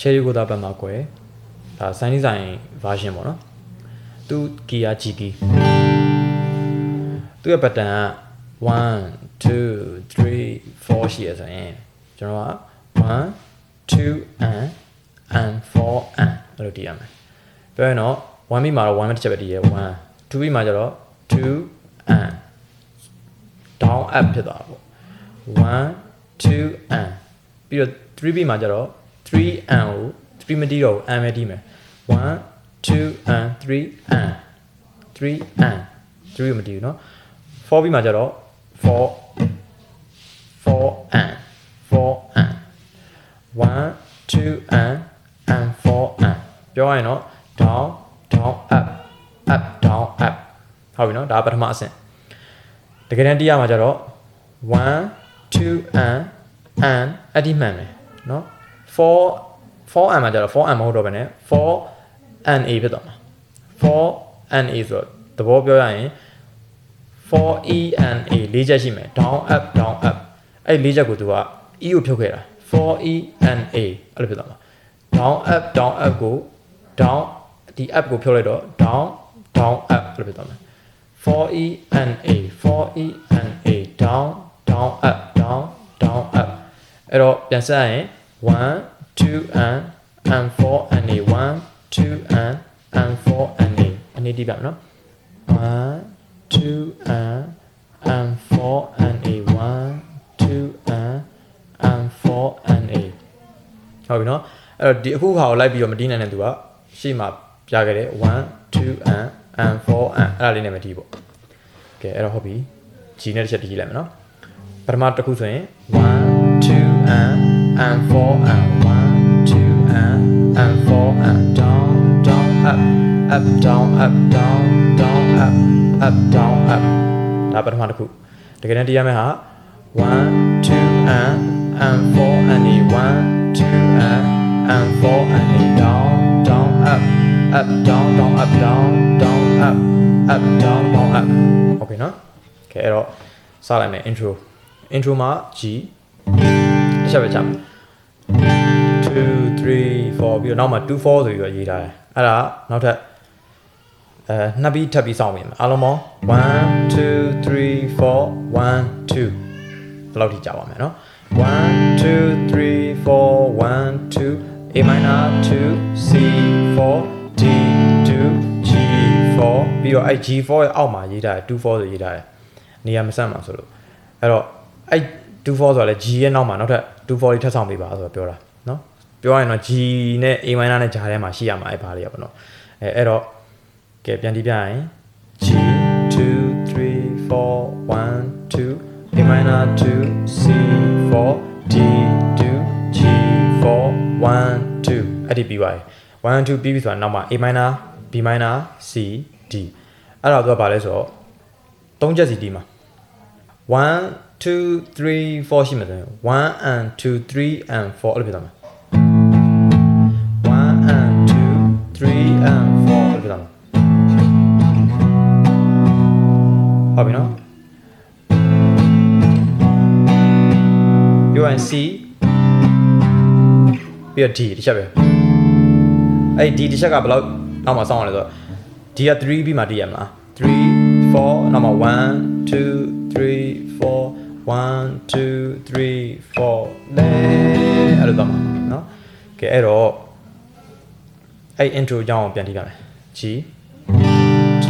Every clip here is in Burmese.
cherry ကိုသာပတ်မှာကွယ်ဒါစိုင်းဒီဇိုင်း version ပေါ့နော်သူကီယာ G key သူရဲ့ pattern က1 2 3 4ရှိရဆိုရင်ကျွန်တော်က1 2 and and 4 and အဲ့လိုတည်ရမယ်ပြောရင်တော့1မိမှာတော့1တစ်ချက်ပဲတည်ရ1 2မိမှာကျတော့2 and down up ဖြစ်သွားတာပေါ့1 2 and ပြီးတော့3 beat မှာကျတော့ 3 and ကို3မတီးတော့ဘူး and ပဲတီးမယ်1 2 and 3 and 3 and 3ကိုမတီးဘူးเนาะ4 beat မှာကျတော့4 4 and 4 and 1 2 and and 4 and ပြောရရင်တော့ down down up up down up ဟုတ်ပြီเนาะဒါကပထမအဆင့်တကယ်တမ်းတီးရမှာကျတော့1 2 and and အတိမှန်မယ်เนาะ 4 4 and မှာကျတော့4 and မဟုတ်တော့ဘဲနဲ့4 and a ဖြစ်သွားမှာ4 and a ဆိုတော့သဘောပြောရရင်4 e and a လေးချက်ရှိမယ် down up down up အဲ့လေးချက်ကိုသူက e ကိုဖြုတ်ခဲ့တာ4 e and a အဲ့လိုဖြစ်သွားမှာ down up down up ကို down ဒီ up ကိုဖြုတ်လိုက်တော့ down down up အဲ့လိုဖြစ်သွားမှာ 4e and a 4e and a down down up down down up အဲ့တော့ပြန်ဆက်ရင် 1 2 and and 4 and a 1 2 and and 4 and a အနေဒီပြမယ်နော်1 2 and and 4 and a 1 2 and and 4 and a ဟုတ်ပြီနော်အဲ့တော့ဒီအခုခါကိုလိုက်ပြီးတော့မတီးနိုင်တဲ့သူကရှေ့မှာပြခဲ့တဲ့1 2 and and 4 and အဲ့ဒါလေးနဲ့မတီးပေါ့ကဲအဲ့တော့ဟုတ်ပြီ G နဲ့တစ်ချက်တီးလိုက်မယ်နော်ပထမတစ်ခုဆိုရင်1 2 and and four and one, two and and four and down, down, up, up, down, up, down, down, up, up, down, up. ဒါပထမတစ်ခုတကယ်တမ်းတရားမဲ့ဟာ one, two and and four and a one, two and and four and a down, down, up, up, down, down, up, down, down, up, up, down, down, up. Okay နော် okay အဲ့တော့စလိုက်မယ် intro. Intro မှာ G. တစ်ချက်ပဲချမယ် 2 3 4ပြီးတော့နောက်မှာ2 4ဆိုပြီးတော့ရေးထားတယ်အဲ့ဒါနောက်ထပ်အဲနှစ်ပြီးထပ်ပြီးစောင့်ပြင်မယ်အားလုံးပေါင်း1 2 3 4 1 2ဒီလောက်ထိကြာပါမယ်နော်1 2 3 4 1 2 A minor 2 C 4 D 2 G 4ပြီးတော့အဲ G4 ရဲ့အောက်မှာရေးထားတယ်2 4ဆိုရေးထားတယ်နေရာမဆန့်ပါဆိုလို့အဲ့တော့အဲ့ 2 4ဆိုတာလေ G ရဲ့နောက်မှာနောက်ထပ်2 4လေးထပ်ဆောင်ပေးပါဆိုတော့ပြောတာเนาะပြောရရင်တော့ G နဲ့ A minor နဲ့ဂျာထဲမှာရှိရမှာအဲ့ဘာလေးရပါတော့အဲအဲ့တော့ကဲပြန်တီးပြရင် G 2 3 4 1 2 A minor 2 C 4 D 2 G 4 1 2အဲ့ဒီပြီးပါတယ်1 2ပြီးပြီဆိုတာနောက်မှာ A minor B minor C D အဲ့တော့သူကဘာလဲဆိုတော့၃ချက်စီတီးမှာ1 2 3 4ရှိမှဆိုရင်1 and 2 3 and 4အဲ့လိုဖြစ်သွားမှာ1 and 2 3 and 4အဲ့လိုဖြစ်သွားမှာဟုတ်ပြီနော်ပြောရင် C ပြီးတော့ D တစ်ချက်ပဲအဲ့ဒီ D တစ်ချက်ကဘယ်လောက်နောက်မှာစောင်းရလဲဆိုတော့ D က3ပြီးမှတည်ရမလား3 4နောက်မှာ1 2 3 4 1 2 3 4လဲအဲ့လိုသွားမှာနော်ကဲအဲ့တော့အဲ့ intro အကြောင်းကိုပြန်ကြည့်ပါမယ် G 2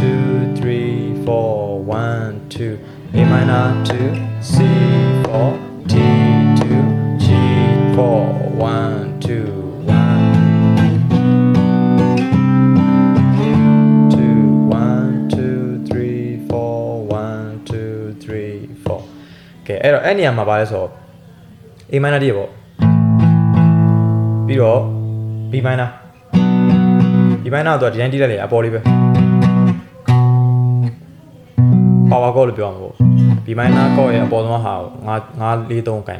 3 4 1 2 A minor 2 C 4 D 2 G 4 1 2 အဲ့တော့အဲ့နေရာမှာပါလဲဆိုတော့ A minor တည်းပေါ့ပြီးတော့ B minor B minor ကတော့ဒီတိုင်းတီးလိုက်လေအပေါ်လေးပဲ power chord လို့ပြောမှာပေါ့ B minor chord ရဲ့အပေါ်ဆုံးဟာကိုငါငါ၄၃ကန်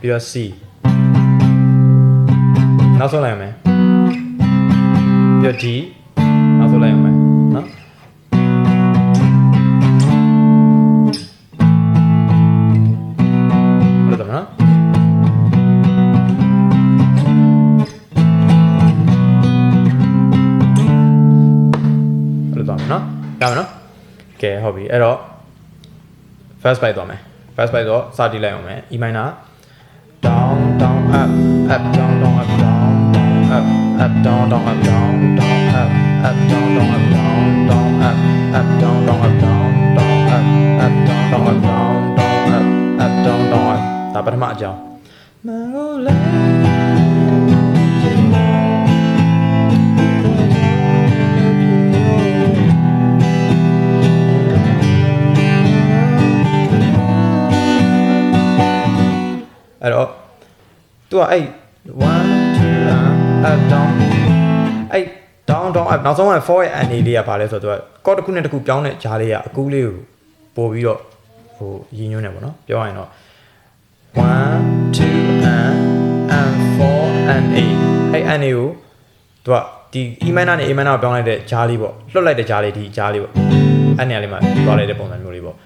ပြီးတော့ C နောက်ဆုံးလိုက်ရမယ်ပြီးတော့ D နောက်ဆုံးလိုက်ရမယ် အဲ့တော့ first byte သွားမယ် first byte တော့စတီးလိုက်အောင်မယ် E minor down down up up down down up down down up up down down up down down up up down down up down down up up down down up down down up up down down up down down up up down down up ဒါပထမအကြောင်းမ အဲ့တော့သူကအဲ့ one two up down အဲ့ down down up နောက်ဆုံးက four ရဲ့ NA လေးကဘာလဲဆိုတော့သူက chord တစ်ခုနဲ့တစ်ခုပြောင်းတဲ့ဂျားလေးကအကူးလေးကိုပို့ပြီးတော့ဟိုရည်ညွှန်းတယ်ပေါ့နော်ပြောရရင်တော့1 2 and and 4 and 8အဲ့ NA ကိုသူကဒီ E minor နဲ့ A minor ကိုပြောင်းလိုက်တဲ့ဂျားလေးပေါ့လွတ်လိုက်တဲ့ဂျားလေးဒီဂျားလေးပေါ့အဲ့နေရာလေးမှာပြောင်းလိုက်တဲ့ပုံစံမျိုးလေးပေါ့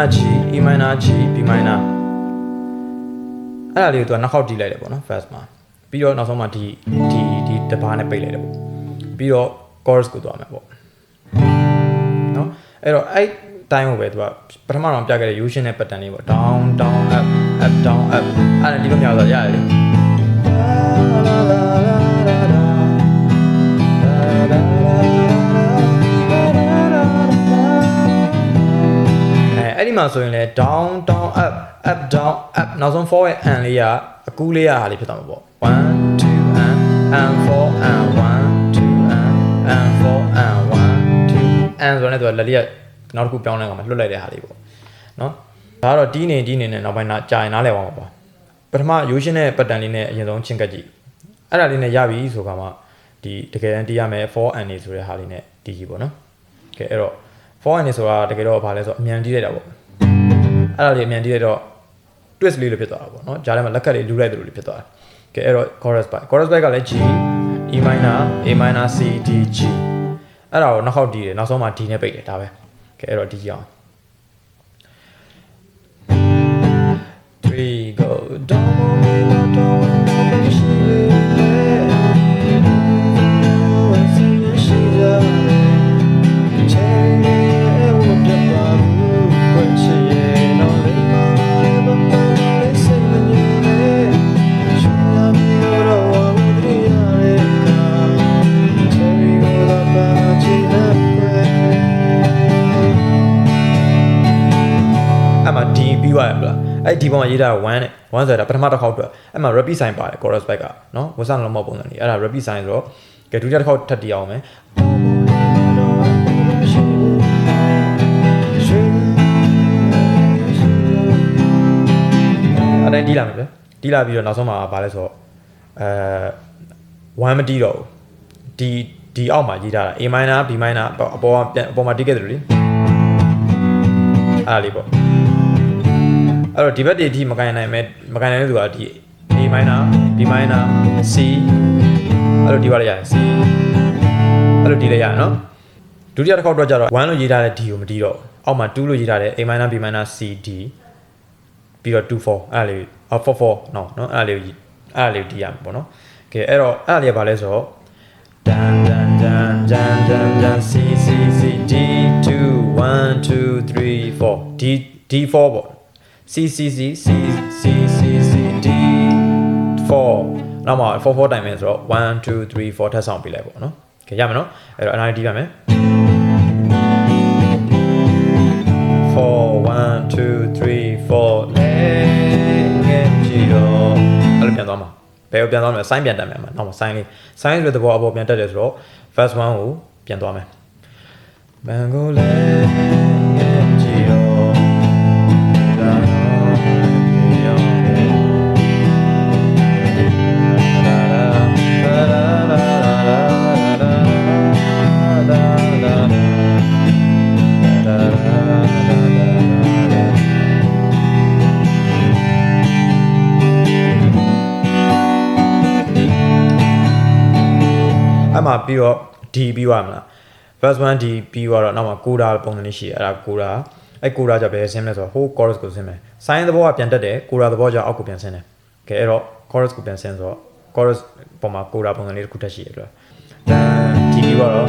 minor G E minor G B minor အဲ့ဒါလေးကိုသူကနှစ်ခေါက်တီးလိုက်တယ်ပေါ့နော် verse မှာပြီးတော့နောက်ဆုံးမှာဒီဒီဒီတဘာနဲ့ပိတ်လိုက်တယ်ပေါ့ပြီးတော့ chorus ကိုသွားမယ်ပေါ့နော်အဲ့တော့အဲ့ time ကိုပဲသူကပထမတော့ပြခဲ့တဲ့ usual နဲ့ pattern လေးပေါ့ down down up up down up အဲ့ဒါဒီလိုမျိုးဆိုရတယ် မှာဆိုရင်လေ down down up up down up နောက်ဆုံး4ရဲ့ and လေးကအကူးလေးရဟာလေးဖြစ်သွားမှာပေါ့1 2 and and 4 and 1 2 and and 4 and 1 2 and ဆိုတော့လည်းသူကလက်လေးကနောက်တစ်ခုပြောင်းလိုက်အောင်လွတ်လိုက်တဲ့ဟာလေးပေါ့နော်ဒါကတော့တီးနေတီးနေနဲ့နောက်ပိုင်းတော့ကြာရင်နားလည်အောင်ပါပထမ U-shape နဲ့ pattern လေးနဲ့အရင်ဆုံးချင်းကပ်ကြည့်အဲ့ဒါလေးနဲ့ရပြီဆိုကမှဒီတကယ်တမ်းတီးရမယ်4 and ဆိုတဲ့ဟာလေးနဲ့တီးကြည့်ပေါ့နော်ကဲအဲ့တော့4 and ဆိုတာတကယ်တော့ဘာလဲဆိုတော့အမြန်တီးလိုက်တာပေါ့ အဲ့ဒါလေးအမြန်တီးလိုက်တော့ twist လေးလိုဖြစ်သွားတာပေါ့နော်ဂျားထဲမှာလက်ခတ်လေးလူလိုက်တယ်လို့ဖြစ်သွားတယ်ကဲအဲ့တော့ chorus by chorus by ကလည်း G E minor A minor C D G အဲ့ဒါကိုနောက်ခေါက်တီးတယ်နောက်ဆုံးမှာ D နဲ့ပိတ်တယ်ဒါပဲကဲအဲ့တော့ D ကြအောင်3 go don't worry about don't ပြီးသွားရမလား။အဲ့ဒီပုံမှာရေးထားတာ1နဲ့1ဆိုတာပထမတစ်ခေါက်အတွက်အဲ့မှာ repeat sign ပါတယ် chorus back ကနော်ဝဆန်လုံးမပုံစံလေးအဲ့ဒါ repeat sign ဆိုတော့ကဲဒုတိယတစ်ခေါက်ထပ်တီးအောင်မယ်အဲ့ဒါတီးလာမယ်ဗျတီးလာပြီးတော့နောက်ဆုံးမှာဗာလဲဆိုတော့အဲ1မတီးတော့ဘူးဒီဒီအောက်မှာရေးထားတာ A minor B minor အပေါ်မှာပြန်အပေါ်မှာတီးခဲ့တယ်လို့လေအဲ့ဒါလေးပေါ့ အဲ့တော့ဒီဘက်တွေအထိမကန်နိုင်မဲ့မကန်နိုင်တဲ့သူကဒီ A minor B minor C အဲ့လိုဒီပါလိုက်ရတယ် C အဲ့လိုဒီလိုက်ရနော်ဒုတိယတစ်ခေါက်တော့ကြတော့1လို့ရေးထားတဲ့ D ကိုမတီးတော့အောက်မှာ2လို့ရေးထားတဲ့ A minor B minor C D ပြီးတော့2 4အဲ့ဒါလေးအော်4 4နော်နော်အဲ့ဒါလေးကိုအဲ့ဒါလေးကိုတီးရမှာပေါ့နော်ကဲအဲ့တော့အဲ့ဒါလေးကဘာလဲဆိုတော့ dan dan dan dan dan dan C C C D 2 1 2 3 4 D D4 ပေါ့ C C C C C C C D 4နောက်မှာ4 4တိုင်မယ်ဆိုတော့1 2 3 4ထပ်ဆောင်ပြလိုက်ပေါ့နော်။ကြရမယ်နော်။အဲ့တော့ NID ပါမယ်4 1 2 3 4လေငယ်ကြည့်တော့အဲ့လိုပြန်သွားမှာဘယ်ကိုပြန်သွားမလဲ sign ပြန်တက်မယ်မှာနောက်မှာ sign လေး sign ဆိုတဲ့သဘောအပေါ်ပြန်တက်တယ်ဆိုတော့ first one ကိုပြန်သွားမယ်ဘန် ပြီးတော့ D ပြီးသွားမလား verse 1 D ပြီးသွားတော့နောက်မှာ coda ပုံစံလေးရှိတယ်အဲ့ဒါ coda အဲ့ coda ကြောင့်ဘယ်ဆင်းမလဲဆိုတော့ whole chorus ကိုဆင်းမယ် sign သဘောကပြန်တက်တယ် coda သဘောကြောင့်အောက်ကိုပြန်ဆင်းတယ်ကဲအဲ့တော့ chorus ကိုပြန်ဆင်းဆိုတော့ chorus ပုံမှာ coda ပုံစံလေးတစ်ခုတက်ရှိတယ်အတွက်ဒါ D ပြီးသွားတော့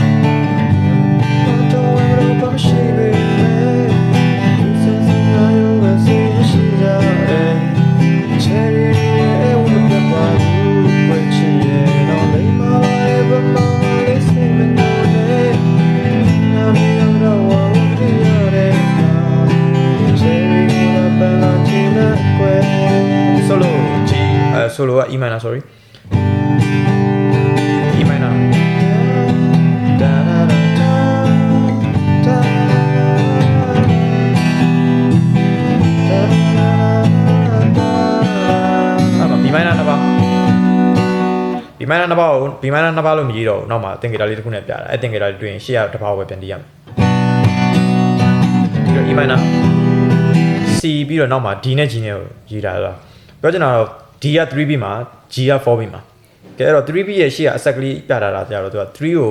အဲ solo က E minor sorry E minor အဲ့မှာ B minor နှစ်ပါး B minor နှစ်ပါးကို B minor နှစ်ပါးလို့မရေးတော့ဘူးနောက်မှာသင်္ကေတလေးတစ်ခုနဲ့ပြတာအဲ့သင်္ကေတလေးတွေ့ရင်ရှေ့ကတစ်ပါးကိုပဲပြန်တီးရမယ်ပြီးတော့ E minor C ပြီးတော့နောက်မှာ D နဲ့ G နဲ့ကိုရေးတာလားပြောချင်တာတော့ D က 3B မှာ G က 4B မှာကဲအဲ့တော့ 3B ရဲ့ရှေ့ကအဆက်ကလေးပြတာလားကြာတော့သူက3ကို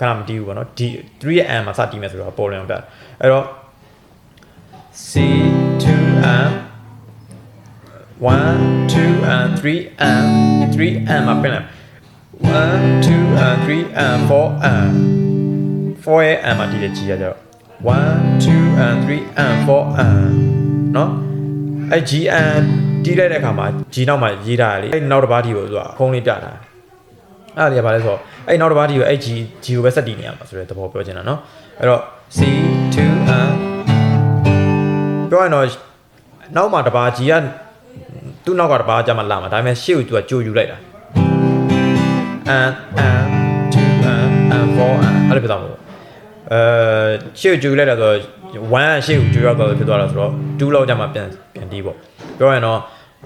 ခဏမတီးဘူးပေါ့နော် D 3ရဲ့ M မှာစတီးမယ်ဆိုတော့ပေါ်လင်အောင်ပြတယ်အဲ့တော့ C 2 M 1 2 and 3 and 3 and မှာပြင်လိုက်1 2 and 3 and 4 and 4ရဲ့ and မှာဒီလေကြီးရကြတော့1 2 and 3 and 4 and เนาะအဲ့ G and တီးလိုက်တဲ့အခါမှာဂျီနောက်မှာရေးတာလေအဲ့နောက်တစ်ပါးတီးကိုသူကဖုံးလေးပြတာအဲ့ဒါကြီးကဘာလဲဆိုတော့အဲ့နောက်တစ်ပါးတီးကိုအဲ့ဂျီဂျီကိုပဲဆက်တီးနေရမှာဆိုတဲ့သဘောပြောချင်တာနော်အဲ့တော့ C 2 and ပြောရင်တော့နောက်မှာတစ်ပါးဂျီကသူ့နောက်ကတစ်ပါးကြမှာလာမှာဒါပေမဲ့ရှေ့ကိုသူကကြိုယူလိုက်တာ and and 2 and and 4 and အဲ့လိုပြတာမို့အဲရှေ့ကိုကြိုယူလိုက်တာဆိုတော့1ရှေ့ကိုကြိုရောက်တော့ဖြစ်သွားတာဆိုတော့2လောက်ကြမှာပြန်ပြန်တီးပေါ့ ပြောရင်တော့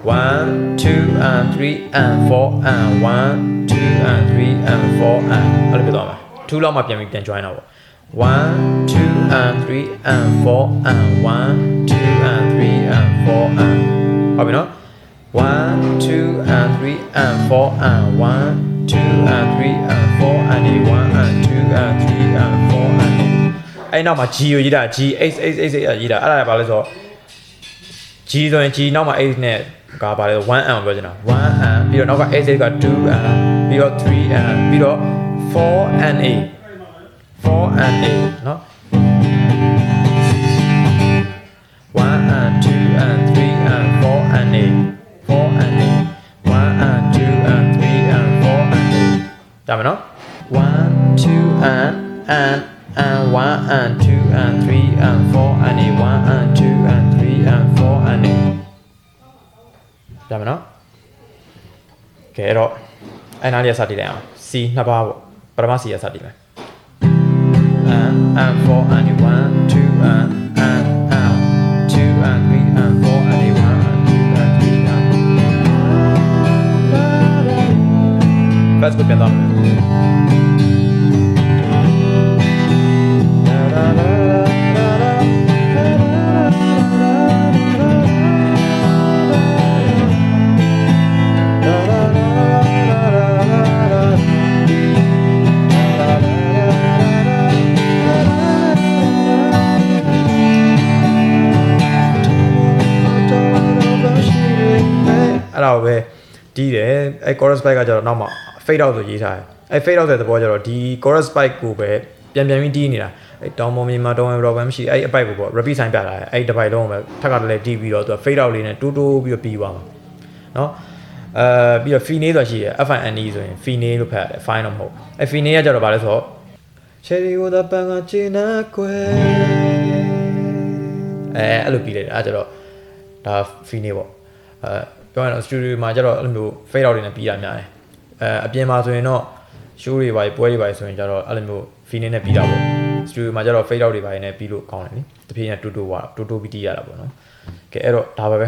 1 2 and 3 and 4 and 1 2 and 3 and 4 and အဲ့လိုဖြစ်သွားမှာ2လောက်မှပြန်ပြီးပြန် join တာပေါ့1 2 and 3 and 4 and 1 2 and 3 and 4 and ဟုတ်ပြီနော်1 2 and 3 and 4 and 1 2 and 3 and 4 and 1 and 2 and 3 and 4 and အဲ့နောက်မှာ G ကိုရေးတာ G H H H H ရေးတာအဲ့ဒါဘာလဲဆိုတော့ G ဆိုရင် G နောက်မှာ H နဲ့ကဘာလဲ1 and ပြောချင်တာ1 and ပြီးတော့နောက်က H H က2 and ပြီးတော့3 and ပြီးတော့4 and 8 4 and 8เนาะ1 and 2 and 3 and 4 and 8 4 and 8 1 and 2 and 3 and 4 and 8ဒါမယ်နော်1 2 and and and 1 and 2 and 3 and 4 and 8 1 and 2 and 3 and 4 and 8ဒါမယ်နော်ကဲအဲ့တော့အဲ့နားလေးစတည်လိုက်အောင် C နှစ်ပါးပေါ့ပထမ C ရစတည်မယ် and and 4 and 1 2 and and and 2 and 3 and 4 and 1 and 2 and 3 and First ကိုပြန်တော့ တီးတယ်အဲ့ chorus spike ကကျတော့နောက်မှ fade out ဆိုရေးထားတယ်အဲ့ fade out တဲ့သဘောကျတော့ဒီ chorus spike ကိုပဲပြန်ပြန်ပြီးတီးနေတာအဲ့တောင်ပေါ်မြေမှာတောင်ဝဲတော့ပဲမရှိအဲ့အပိုက်ကိုပေါ့ repeat sign ပြတာတယ်အဲ့တစ်ပိုက်လုံးကိုပဲထပ်ကတည်းကတီးပြီးတော့သူက fade out လေးနဲ့တိုးတိုးပြီးတော့ပြီးသွားမှာเนาะအဲပြီးတော့ fine ဆိုတာရှိရယ် fine ဆိုရင် fine လို့ဖတ်ရတယ် fine တော့မဟုတ်အဲ့ fine ကကျတော့ဗာလဲဆိုတော့ cherry ကိုတော့ပန်းကကျင်းနာကွယ်အဲအဲ့လိုပြီးလိုက်တာအဲ့ကျတော့ဒါ fine ပေါ့အဲ ပြောရရင်တော့ studio မှာကျတော့အဲ့လိုမျိုး fade out တွေနဲ့ပြီးတာများတယ်အဲအပြင်မှာဆိုရင်တော့ show တွေပါပွဲတွေပါဆိုရင်ကျတော့အဲ့လိုမျိုး fine နဲ့ပြီးတာပေါ့ studio မှာကျတော့ fade out တွေပါနေပြီးလို့ကောင်းတယ်နိတဖြည်းနဲ့တူတူဝါတူတူပြီးတီးရတာပေါ့နော်ကဲအဲ့တော့ဒါပါပဲ